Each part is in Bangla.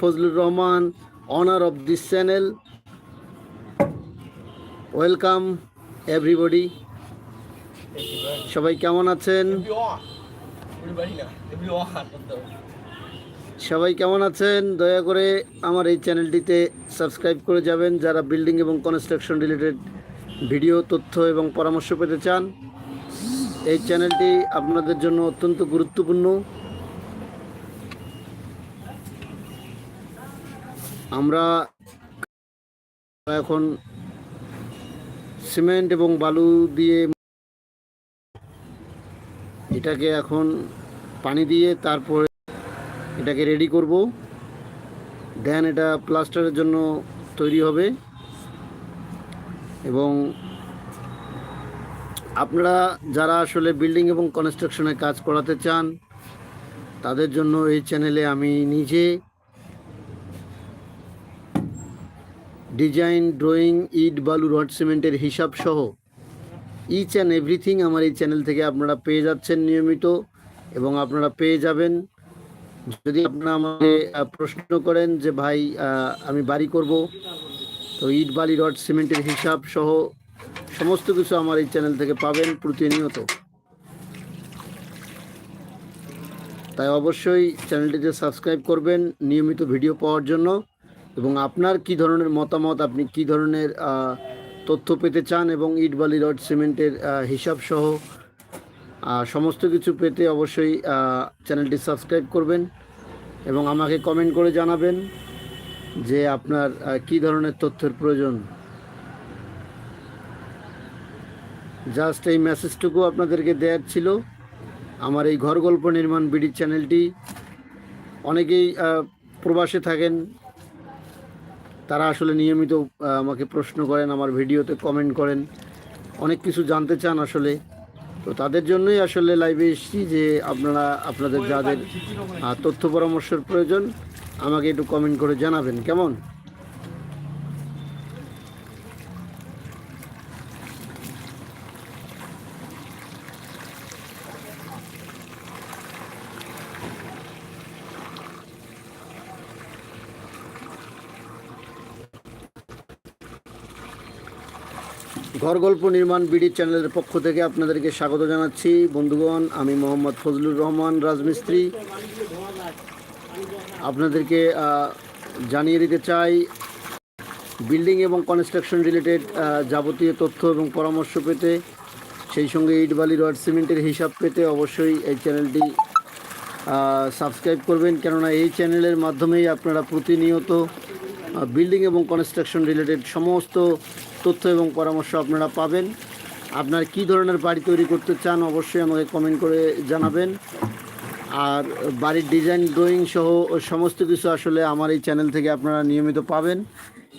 Fazlur Rahman owner of this channel welcome everybody সবাই কেমন আছেন। সবাই কেমন আছেন? দয়া করে আমার এই চ্যানেলটিতে সাবস্ক্রাইব করে যাবেন। যারা বিল্ডিং এবং কনস্ট্রাকশন রিলেটেড ভিডিও তথ্য এবং পরামর্শ পেতে চান, এই চ্যানেলটি আপনাদের জন্য অত্যন্ত গুরুত্বপূর্ণ। আমরা এখন সিমেন্ট এবং বালু দিয়ে এটাকে এখন পানি দিয়ে তারপরে এটাকে রেডি করব। দেন এটা প্লাস্টারের জন্য তৈরি হবে। এবং আপনারা যারা আসলে বিল্ডিং এবং কনস্ট্রাকশনে কাজ করাতে চান, তাদের জন্য এই চ্যানেলে আমি নিজে ডিজাইন, ড্রয়িং, ইট বালু রড সিমেন্টের হিসাব সহ ইচ অ্যান্ড এভরিথিং আমার এই চ্যানেল থেকে আপনারা পেয়ে যাচ্ছেন নিয়মিত এবং আপনারা পেয়ে যাবেন। যদি আপনারা আমাকে প্রশ্ন করেন যে ভাই আমি বাড়ি করব, তো ইট বালি রড সিমেন্টের হিসাব সহ সমস্ত কিছু আমার এই চ্যানেল থেকে পাবেন প্রতিনিয়ত। তাই অবশ্যই চ্যানেলটিতে সাবস্ক্রাইব করবেন নিয়মিত ভিডিও পাওয়ার জন্য। আপনার কি ধরনের মতামত? আপনি কি ধরনের তথ্য পেতে চান এবং ইট, বালি, রড, সিমেন্টের হিসাব সহ সমস্ত কিছু পেতে অবশ্যই চ্যানেলটি সাবস্ক্রাইব করবেন এবং আমাকে কমেন্ট করে জানাবেন যে আপনার কি ধরনের তথ্যের প্রয়োজন। জাস্ট এই মেসেজটুকু আপনাদেরকে দেওয়ার ছিল। আমার এই ঘর গল্প নির্মাণ বিডি চ্যানেলটি। অনেকেই প্রবাসে থাকেন তারা আসলে নিয়মিত আমাকে প্রশ্ন করেন, আমার ভিডিওতে কমেন্ট করেন, অনেক কিছু জানতে চান আসলে। তো তাদের জন্যই আসলে লাইভে এসেছি যে আপনারা, আপনাদের যাদের তথ্য পরামর্শের প্রয়োজন, আমাকে একটু কমেন্ট করে জানাবেন। কেমন? ঘর গল্প নির্মাণ বিডি চ্যানেলের পক্ষ থেকে আপনাদেরকে স্বাগত জানাচ্ছি। বন্ধুগণ, আমি মোহাম্মদ ফজলুর রহমান, রাজমিস্ত্রি। আপনাদেরকে জানিয়ে দিতে চাই, বিল্ডিং এবং কনস্ট্রাকশন রিলেটেড যাবতীয় তথ্য এবং পরামর্শ পেতে, সেই সঙ্গে ইট, বালি, রড, সিমেন্টের হিসাব পেতে অবশ্যই এই চ্যানেলটি সাবস্ক্রাইব করবেন। কেননা এই চ্যানেলের মাধ্যমেই আপনারা প্রতিনিয়ত বিল্ডিং এবং কনস্ট্রাকশন রিলেটেড সমস্ত তথ্য এবং পরামর্শ আপনারা পাবেন। আপনার কি ধরনের বাড়ি তৈরি করতে চান অবশ্যই আমাকে কমেন্ট করে জানাবেন। আর বাড়ির ডিজাইন ড্রয়িং সহ সমস্ত কিছু আসলে আমার এই চ্যানেল থেকে আপনারা নিয়মিত পাবেন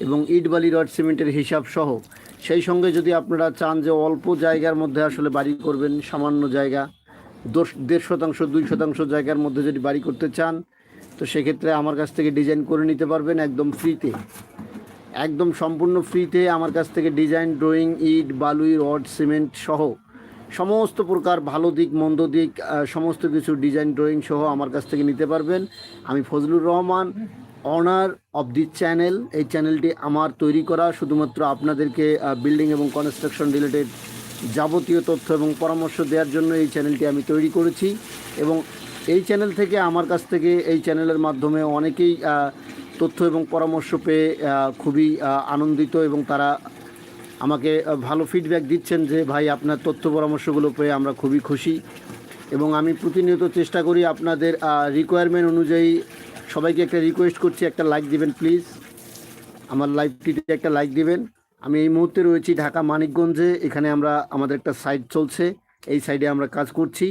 এবং ইট বালি রড সিমেন্টের হিসাব সহ। সেই সঙ্গে যদি আপনারা চান যে অল্প জায়গার মধ্যে আসলে বাড়ি করবেন, সামান্য জায়গা, দশ, দেড় শতাংশ, দুই শতাংশ জায়গার মধ্যে যদি বাড়ি করতে চান, তো সেক্ষেত্রে আমার কাছ থেকে ডিজাইন করে নিতে পারবেন একদম ফ্রিতে একদম সম্পূর্ণ ফ্রিতে আমার কাছ থেকে ডিজাইন, ড্রয়িং, ইট, বালুই, রড, সিমেন্ট সহ সমস্ত প্রকার ভালো দিক, মন্দ দিক সমস্ত কিছু ডিজাইন, ড্রয়িং সহ আমার কাছ থেকে নিতে পারবেন। আমি Fazlur Rahman owner of the channel এই চ্যানেলটি আমার তৈরি করা শুধুমাত্র আপনাদেরকে বিল্ডিং এবং কনস্ট্রাকশন রিলেটেড যাবতীয় তথ্য এবং পরামর্শ দেওয়ার জন্য এই চ্যানেলটি আমি তৈরি করেছি। এবং এই চ্যানেল থেকে আমার কাছ থেকে এই চ্যানেলের মাধ্যমে অনেকেই তথ্য এবং পরামর্শ পেয়ে খুবই আনন্দিত এবং তারা আমাকে ভালো ফিডব্যাক দিচ্ছেন যে, ভাই, আপনার তথ্য পরামর্শগুলো পেয়ে আমরা খুবই খুশি। এবং আমি প্রতিনিয়ত চেষ্টা করি আপনাদের রিকোয়ারমেন্ট অনুযায়ী সবাইকে একটা রিকোয়েস্ট করছি, একটা লাইক দিবেন প্লিজ আমার লাইভটিতে একটা লাইক দিবেন। আমি এই মুহূর্তে রয়েছি ঢাকা মানিকগঞ্জে, এখানে আমরা, আমাদের একটা সাইট চলছে। এই সাইডে আমরা কাজ করছি।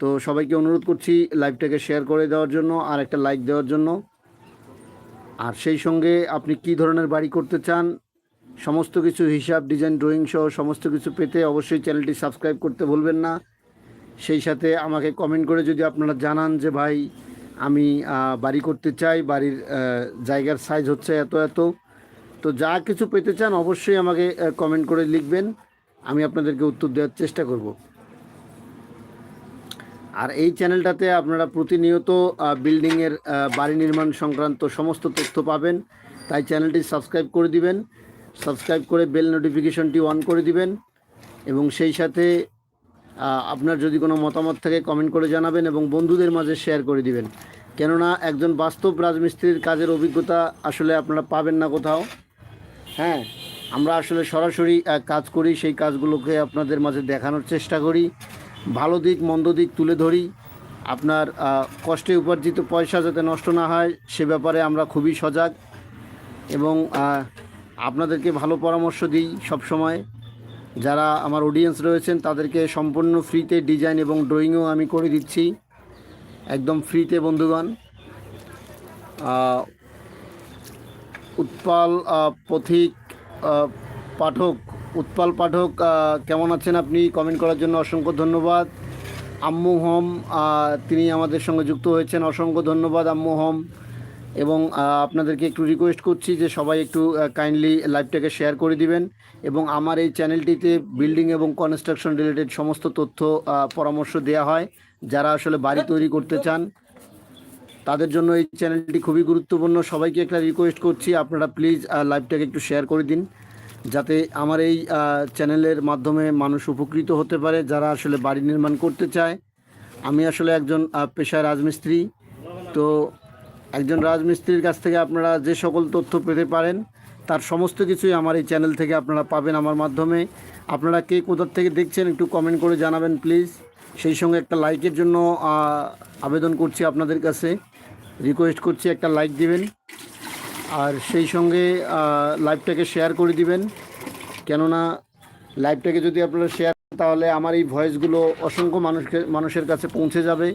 তো সবাইকে অনুরোধ করছি লাইভটাকে শেয়ার করে দেওয়ার জন্য আর একটা লাইক দেওয়ার জন্য। আর সেই সঙ্গে আপনি কি ধরনের বাড়ি করতে চান, সমস্ত কিছু হিসাব, ডিজাইন, ড্রয়িং সহ সমস্ত কিছু পেতে অবশ্যই চ্যানেলটি সাবস্ক্রাইব করতে ভুলবেন না। সেই সাথে আমাকে কমেন্ট করে যদি আপনারা জানান যে, ভাই, আমি বাড়ি করতে চাই, বাড়ির জায়গার সাইজ হচ্ছে এত এত। তো যা কিছু পেতে চান অবশ্যই আমাকে কমেন্ট করে লিখবেন। আমি আপনাদেরকে উত্তর দেওয়ার চেষ্টা করব। আর এই চ্যানেলটাতে আপনারা প্রতিনিয়ত বিল্ডিংয়ের বাড়ি নির্মাণ সংক্রান্ত সমস্ত তথ্য পাবেন। তাই চ্যানেলটি সাবস্ক্রাইব করে দিবেন, সাবস্ক্রাইব করে বেল নোটিফিকেশনটি অন করে দিবেন এবং সেই সাথে আপনার যদি কোনো মতামত থাকে কমেন্ট করে জানাবেন এবং বন্ধুদের মাঝে শেয়ার করে দিবেন। কেননা একজন বাস্তব রাজমিস্ত্রির কাজের অভিজ্ঞতা আসলে আপনারা পাবেন না কোথাও। হ্যাঁ আমরা আসলে সরাসরি কাজ করি, সেই কাজগুলোকে আপনাদের মাঝে দেখানোর চেষ্টা করি। ভালো দিক, মন্দ দিক তুলে ধরি। আপনার কষ্টে উপার্জিত পয়সা যাতে নষ্ট না হয়, সে ব্যাপারে আমরা খুবই সজাগ। এবং আপনাদেরকে ভালো পরামর্শ দিই সব সময় যারা আমার অডিয়েন্স রয়েছেন, তাদেরকে সম্পূর্ণ ফ্রিতে ডিজাইন এবং ড্রয়িংও আমি করে দিচ্ছি। একদম ফ্রিতে বন্ধুগণ। উৎপাল পথিক পাঠক উৎপাল পাঠক কেমন আছেন আপনি? কমেন্ট করার জন্য অসংখ্য ধন্যবাদ। আম্মু হোম তিনি আমাদের সঙ্গে যুক্ত হয়েছেন। অসংখ্য ধন্যবাদ, আম্মু হোম। এবং আপনাদেরকে একটু রিকোয়েস্ট করছি যে সবাই একটু কাইন্ডলি লাইভটাকে শেয়ার করে দিবেন এবং আমার এই চ্যানেলটিতে বিল্ডিং এবং কনস্ট্রাকশন রিলেটেড সমস্ত তথ্য পরামর্শ দেওয়া হয়। যারা আসলে বাড়ি তৈরি করতে চান, তাদের জন্য এই চ্যানেলটি খুবই গুরুত্বপূর্ণ। সবাইকে একটা রিকোয়েস্ট করছি, আপনারা প্লিজ লাইভটাকে একটু শেয়ার করে দিন। যাতে আমার এই চ্যানেলের মাধ্যমে মানুষ উপকৃত হতে পারে, যারা আসলে বাড়ি নির্মাণ করতে চায়। আমি আসলে একজন পেশায় রাজমিস্ত্রি। তো একজন রাজমিস্ত্রির কাছ থেকে আপনারা যে সকল তথ্য পেতে পারেন, তার সমস্ত কিছুই আমার এই চ্যানেল থেকে আপনারা পাবেন আমার মাধ্যমে। আপনারা কে কোথার থেকে দেখছেন একটু কমেন্ট করে জানাবেন প্লিজ সেই সঙ্গে একটা লাইকের জন্য আবেদন করছি আপনাদের কাছে। রিকোয়েস্ট করছি একটা লাইক দিবেন। আর সেই সঙ্গে লাইভটাকে শেয়ার করে দিবেন। কেননা লাইভটাকে যদি আপনারা শেয়ার তাহলে আমার এই ভয়েসগুলো অসংখ্য মানুষকে, মানুষের কাছে পৌঁছে যাবে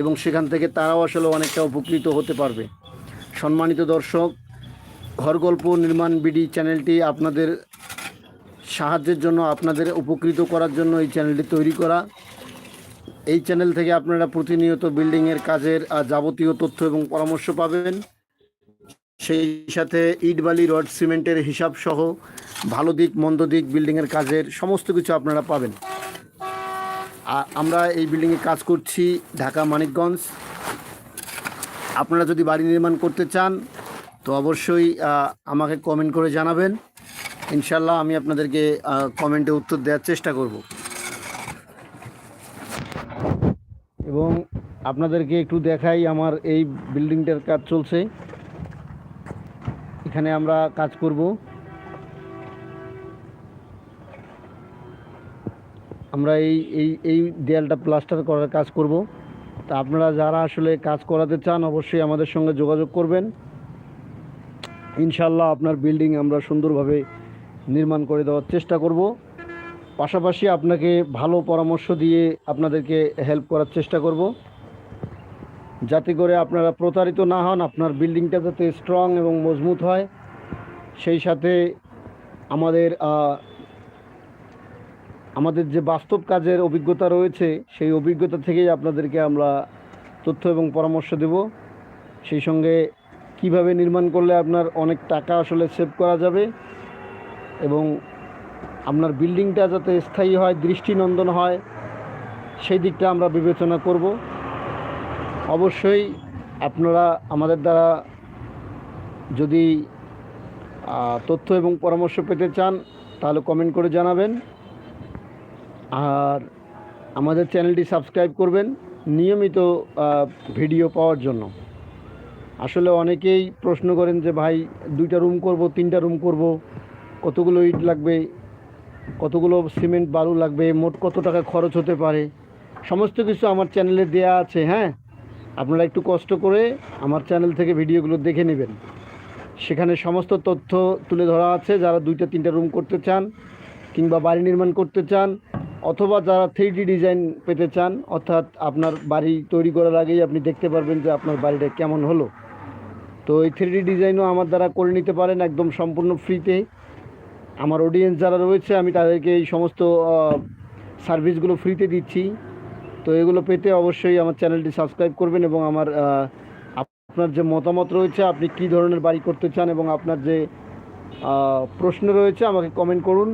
এবং সেখান থেকে তারাও আসলে অনেকটা উপকৃত হতে পারবে। সম্মানিত দর্শক ঘর গল্প নির্মাণ বিডি চ্যানেলটি আপনাদের সাহায্যের জন্য, আপনাদের উপকৃত করার জন্য এই চ্যানেলটি তৈরি করা। এই চ্যানেল থেকে আপনারা প্রতিনিয়ত বিল্ডিংয়ের কাজের যাবতীয় তথ্য এবং পরামর্শ পাবেন। সেই সাথে ইট বালি, রড, সিমেন্টের হিসাব সহ ভালো দিক, মন্দ দিক, বিল্ডিংয়ের কাজের সমস্ত কিছু আপনারা পাবেন। আ- আমরা এই বিল্ডিংয়ে কাজ করছি ঢাকা মানিকগঞ্জ। আপনারা যদি বাড়ি নির্মাণ করতে চান, তো অবশ্যই আমাকে কমেন্ট করে জানাবেন। ইনশাল্লাহ আমি আপনাদেরকে কমেন্টে উত্তর দেওয়ার চেষ্টা করব। এবং আপনাদেরকে একটু দেখাই আমার এই বিল্ডিংটার কাজ চলছে। এখানে আমরা কাজ করব। আমরা এই এই এই দেয়ালটা প্লাস্টার করার কাজ করব। তা আপনারা যারা আসলে কাজ করাতে চান, অবশ্যই আমাদের সঙ্গে যোগাযোগ করবেন। ইনশাল্লাহ আপনার বিল্ডিং আমরা সুন্দরভাবে নির্মাণ করে দেওয়ার চেষ্টা করব। পাশাপাশি আপনাকে ভালো পরামর্শ দিয়ে আপনাদেরকে হেল্প করার চেষ্টা করব। যাতে করে আপনারা প্রতারিত না হন, আপনার বিল্ডিংটা যাতে স্ট্রং এবং মজবুত হয়। সেই সাথে আমাদের আমাদের যে বাস্তব কাজের অভিজ্ঞতা রয়েছে, সেই অভিজ্ঞতা থেকেই আপনাদেরকে আমরা তথ্য এবং পরামর্শ দেব। সেই সঙ্গে কীভাবে নির্মাণ করলে আপনার অনেক টাকা আসলে সেভ করা যাবে এবং আপনার বিল্ডিংটা যাতে স্থায়ী হয়, দৃষ্টিনন্দন হয়, সেই দিকটা আমরা বিবেচনা করব। অবশ্যই আপনারা আমাদের দ্বারা যদি তথ্য এবং পরামর্শ পেতে চান, তাহলে কমেন্ট করে জানাবেন। আর আমাদের চ্যানেলটি সাবস্ক্রাইব করবেন নিয়মিত ভিডিও পাওয়ার জন্য। আসলে অনেকেই প্রশ্ন করেন যে, ভাই, দুইটা রুম করব, তিনটা রুম করব, কতগুলো ইট লাগবে? কতগুলো সিমেন্ট বালু লাগবে? মোট কত টাকা খরচ হতে পারে? সমস্ত কিছু আমার চ্যানেলে দেয়া আছে হ্যাঁ? আপনারা একটু কষ্ট করে আমার চ্যানেল থেকে ভিডিওগুলো দেখে নেবেন। সেখানে সমস্ত তথ্য তুলে ধরা আছে, যারা দুইটা, তিনটা রুম করতে চান কিংবা বাড়ি নির্মাণ করতে চান, অথবা যারা থ্রি ডিজাইন পেতে চান, অর্থাৎ আপনার বাড়ি তৈরি করার আগেই আপনি দেখতে পারবেন যে আপনার বাড়িটা কেমন হলো। তো এই থ্রি ডিজাইনও আমার দ্বারা করে নিতে পারেন একদম সম্পূর্ণ ফ্রিতে আমার অডিয়েন্স যারা রয়েছে, আমি তাদেরকে এই সমস্ত সার্ভিসগুলো ফ্রিতে দিচ্ছি। তো এগুলো পেতে অবশ্যই আমার চ্যানেলটি সাবস্ক্রাইব করবেন এবং আমার আপনার যে মতামত রয়েছে, আপনি কী ধরনের বাড়ি করতে চান এবং আপনার যে প্রশ্ন রয়েছে, আমাকে কমেন্ট করুন।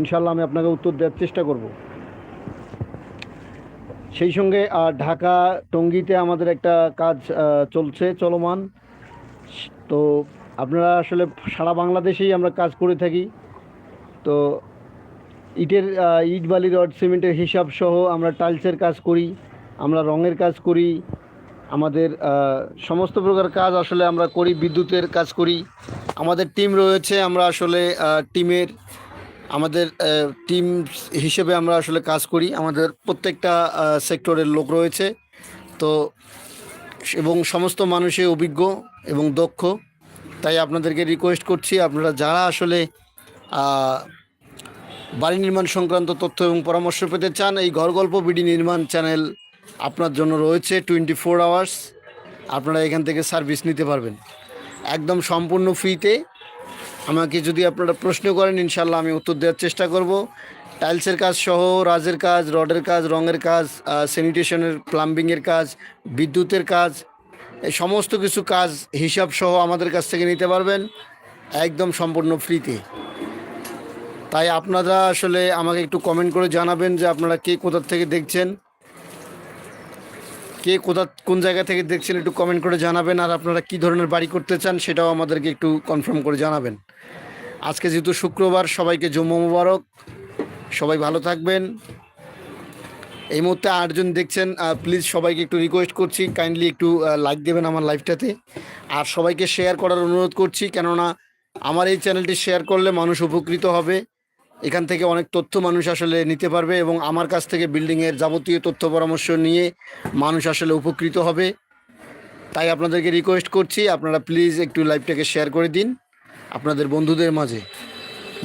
ইনশাল্লাহ আমি আপনাকে উত্তর দেওয়ার চেষ্টা করব। সেই সঙ্গে ঢাকা টঙ্গিতে আমাদের একটা কাজ চলছে, চলমান। তো আপনারা আসলে সারা বাংলাদেশেই আমরা কাজ করে থাকি। তো ইটের ইট, বালি, রড, সিমেন্টের হিসাব সহ আমরা টাইলসের কাজ করি, আমরা রঙের কাজ করি, আমাদের সমস্ত প্রকার কাজ আসলে আমরা করি, বিদ্যুতের কাজ করি। আমাদের টিম রয়েছে, আমরা আসলে টিমের, আমাদের টিম হিসেবে আমরা আসলে কাজ করি। আমাদের প্রত্যেকটা সেক্টরের লোক রয়েছে। তো এবং সমস্ত মানুষই অভিজ্ঞ এবং দক্ষ। তাই আপনাদেরকে রিকোয়েস্ট করছি, আপনারা যারা আসলে বাড়ি নির্মাণ সংক্রান্ত তথ্য এবং পরামর্শ পেতে চান, এই ঘর গল্প বিডি নির্মাণ চ্যানেল আপনার জন্য রয়েছে টোয়েন্টি ফোর আওয়ার্স। আপনারা এখান থেকে সার্ভিস নিতে পারবেন। একদম সম্পূর্ণ ফ্রিতে। আমাকে যদি আপনারা প্রশ্ন করেন ইনশাল্লাহ আমি উত্তর দেওয়ার চেষ্টা করব। টাইলসের কাজ সহ, রাজের কাজ, রডের কাজ, রঙের কাজ স্যানিটেশনের, প্লাম্বিংয়ের কাজ, বিদ্যুতের কাজ, এই সমস্ত কিছু কাজ হিসাব সহ আমাদের কাছ থেকে নিতে পারবেন। একদম সম্পূর্ণ ফ্রিতে। তাই আপনারা আসলে আমাকে একটু কমেন্ট করে জানাবেন যে আপনারা কে কোথার থেকে দেখছেন। কে কোথা, কোন জায়গা থেকে দেখছেন একটু কমেন্ট করে জানাবেন, আর আপনারা কি ধরনের বাড়ি করতে চান সেটাও আমাদেরকে একটু কনফার্ম করে জানাবেন। আজকে যেহেতু শুক্রবার, সবাইকে জম্মু মুবারক, সবাই ভালো থাকবেন। এই মুহূর্তে আটজন দেখছেন প্লিজ সবাইকে একটু রিকোয়েস্ট করছি কাইন্ডলি একটু লাইক দেবেন আমার লাইভটাতে আর সবাইকে শেয়ার করার অনুরোধ করছি, কেননা আমার এই চ্যানেলটি শেয়ার করলে মানুষ উপকৃত হবে। এখান থেকে অনেক তথ্য মানুষ আসলে নিতে পারবে এবং আমার কাছ থেকে বিল্ডিংয়ের যাবতীয় তথ্য পরামর্শ নিয়ে মানুষ আসলে উপকৃত হবে। তাই আপনাদেরকে রিকোয়েস্ট করছি, আপনারা প্লিজ একটু লাইভটাকে শেয়ার করে দিন আপনাদের বন্ধুদের মাঝে।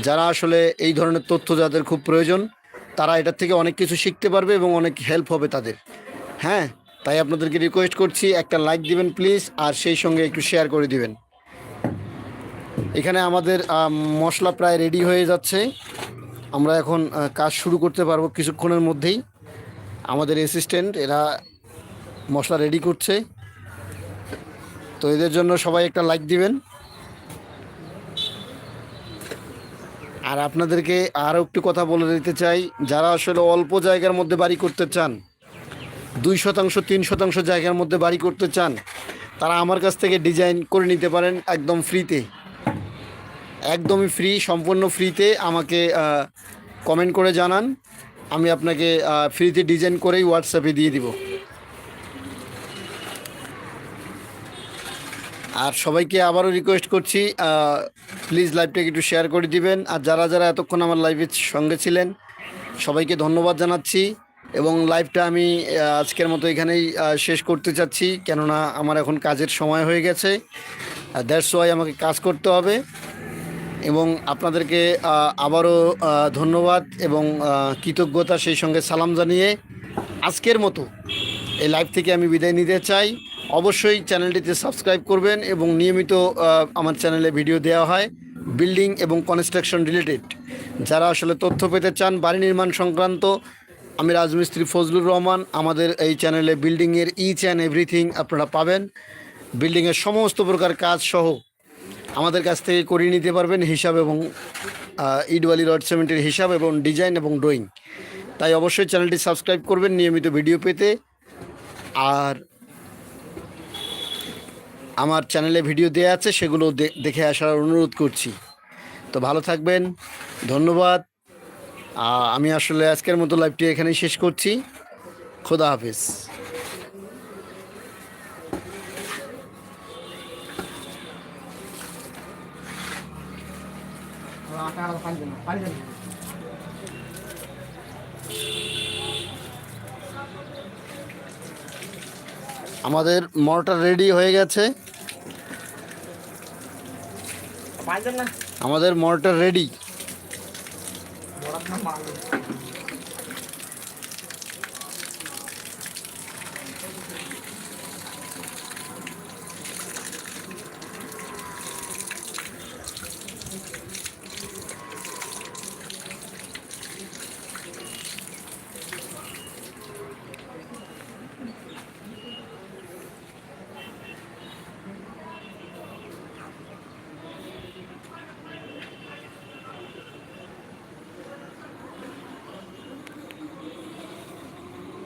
যারা আসলে এই ধরনের তথ্য যাদের খুব প্রয়োজন, তারা এটার থেকে অনেক কিছু শিখতে পারবে এবং অনেক হেল্প হবে তাদের। হ্যাঁ তাই আপনাদেরকে রিকোয়েস্ট করছি, একটা লাইক দিবেন প্লিজ আর সেই সঙ্গে একটু শেয়ার করে দিবেন। এখানে আমাদের মশলা প্রায় রেডি হয়ে যাচ্ছে। আমরা এখন কাজ শুরু করতে পারব কিছুক্ষণের মধ্যেই। আমাদের অ্যাসিস্ট্যান্ট এরা মশলা রেডি করছে। তো এদের জন্য সবাই একটা লাইক দিবেন। আর আপনাদেরকে আরও একটু কথা বলে দিতে চাই, যারা আসলে অল্প জায়গার মধ্যে বাড়ি করতে চান, দুই শতাংশ, তিন শতাংশ জায়গার মধ্যে বাড়ি করতে চান, তারা আমার কাছ থেকে ডিজাইন করে নিতে পারেন একদম ফ্রিতে একদমই ফ্রি সম্পূর্ণ ফ্রিতে আমাকে কমেন্ট করে জানান। আমি আপনাকে ফ্রিতে ডিজাইন করেই হোয়াটসঅ্যাপে দিয়ে দিব। আর সবাইকে আবারও রিকোয়েস্ট করছি প্লিজ লাইভটাকে একটু শেয়ার করে দিবেন। আর যারা যারা এতক্ষণ আমার লাইভের সঙ্গে ছিলেন, সবাইকে ধন্যবাদ জানাচ্ছি। এবং লাইভটা আমি আজকের মতো এখানেই শেষ করতে চাচ্ছি। কেননা আমার এখন কাজের সময় হয়ে গেছে। ওয়াই আমাকে কাজ করতে হবে। এবং আপনাদেরকে আবারও ধন্যবাদ এবং কৃতজ্ঞতা, সেই সঙ্গে সালাম জানিয়ে আজকের মতো এই লাইভ থেকে আমি বিদায় নিতে চাই। অবশ্যই চ্যানেলটিতে সাবস্ক্রাইব করবেন এবং নিয়মিত আমার চ্যানেলে ভিডিও দেওয়া হয়। বিল্ডিং এবং কনস্ট্রাকশন রিলেটেড। যারা আসলে তথ্য পেতে চান, বাড়ি নির্মাণ সংক্রান্ত, আমি রাজমিস্ত্রি ফজলুর রহমান, আমাদের এই চ্যানেলে বিল্ডিংয়ের ইচ অ্যান্ড এভরিথিং আপনারা পাবেন। বিল্ডিংয়ের সমস্ত প্রকার কাজ সহ আমাদের কাছ থেকে করিয়ে নিতে পারবেন হিসাব এবং ইডওয়ালি রড সিমেন্টের হিসাব এবং ডিজাইন এবং ড্রয়িং। তাই অবশ্যই চ্যানেলটি সাবস্ক্রাইব করবেন নিয়মিত ভিডিও পেতে। আর আমার চ্যানেলে ভিডিও দেওয়া আছে, সেগুলো দেখে আসার অনুরোধ করছি। তো ভালো থাকবেন, ধন্যবাদ। আমি আসলে আজকের মতো লাইভটি এখানেই শেষ করছি। খোদা হাফিজ। পারবে না পারবে না। আমাদের মোটর রেডি হয়ে গেছে। আমাদের মোটর রেডি